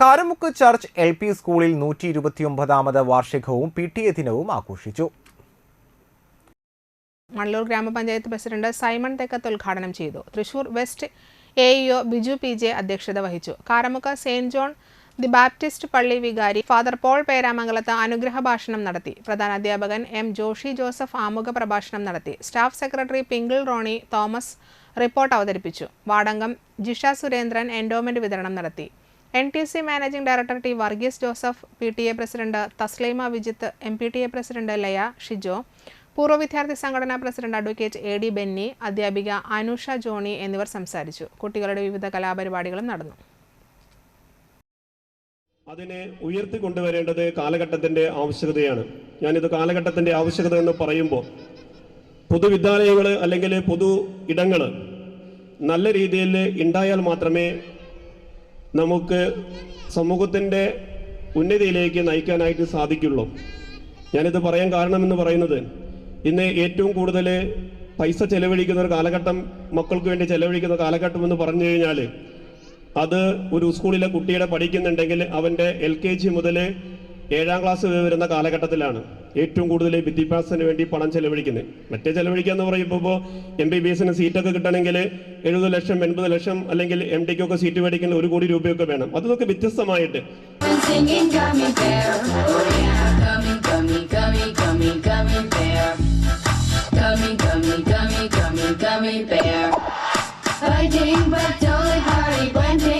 Karamukku church L P സ്കൂളിൽ നൂറ്റി ഇരുപത്തിയൊമ്പതാമത് വാർഷികവും പി ടി എ ദിനവും ആഘോഷിച്ചു. മണ്ണൂർ ഗ്രാമപഞ്ചായത്ത് പ്രസിഡന്റ് സൈമൺ തെക്കത്ത് ഉദ്ഘാടനം ചെയ്തു. Thrissur west A EO Biju P J അധ്യക്ഷത വഹിച്ചു. Karamukku Saint John the Baptist പള്ളി വികാരി ഫാദർ പോൾ പേരാമംഗലത്ത് അനുഗ്രഹ ഭാഷണം നടത്തി. പ്രധാന അധ്യാപകൻ എം ജോഷി ജോസഫ് ആമുഖ പ്രഭാഷണം നടത്തി. Staff secretary Pinkle Rony Thomas report അവതരിപ്പിച്ചു. വാടങ്കം ജിഷ സുരേന്ദ്രൻ എൻഡോമെന്റ് വിതരണം നടത്തി. N T C managing director T Varghese Joseph P T A president Thasleema Vijith M P T A president Laya Shijo പൂർവ വിദ്യാർത്ഥി സംഘടനാ president advocate A D Benny അധ്യാപിക Anusha Johnny എന്നിവർ സംസാരിച്ചു. കുട്ടികളുടെ വിവിധ കലാപരിപാടികളും നടന്നു. അതിനെ ഉയർത്തിക്കൊണ്ടുവരേണ്ടത് കാലഘട്ടത്തിന്റെ ആവശ്യകതയാണ്. ഞാനിത് കാലഘട്ടത്തിന്റെ ആവശ്യകത എന്ന് പറയുമ്പോൾ പൊതുവിദ്യാലയങ്ങൾ അല്ലെങ്കിൽ പൊതു ഇടങ്ങൾ നല്ല രീതിയിൽ ഉണ്ടായാൽ മാത്രമേ നമുക്ക് സമൂഹത്തിന്റെ ഉന്നതിയിലേക്ക് നയിക്കാനായിട്ട് സാധിക്കുള്ളൂ. ഞാനിത് പറയാൻ കാരണമെന്ന് പറയുന്നത് ഇന്ന് ഏറ്റവും കൂടുതൽ പൈസ ചെലവഴിക്കുന്ന ഒരു കാലഘട്ടം മക്കൾക്ക് വേണ്ടി ചെലവഴിക്കുന്ന കാലഘട്ടം എന്ന് പറഞ്ഞു കഴിഞ്ഞാൽ അത് ഒരു സ്കൂളിലെ കുട്ടിയുടെ പഠിക്കുന്നുണ്ടെങ്കിൽ അവന്റെ എൽ കെ ജി മുതൽ ഏഴാം ക്ലാസ് വരെ വരുന്ന കാലഘട്ടത്തിലാണ് ഏറ്റവും കൂടുതൽ വിദ്യാഭ്യാസത്തിന് വേണ്ടി പണം ചെലവഴിക്കുന്നത് മറ്റേ ചെലവഴിക്കുക എന്ന് പറയുമ്പോൾ എം ബി ബി എസിന് സീറ്റൊക്കെ കിട്ടണമെങ്കിൽ എഴുപത് ലക്ഷം എൺപത് ലക്ഷം അല്ലെങ്കിൽ എം ഡിക്കൊക്കെ സീറ്റ് മേടിക്കുന്ന ഒരു കോടി രൂപയൊക്കെ വേണം അതൊക്കെ വ്യത്യസ്തമായിട്ട് oh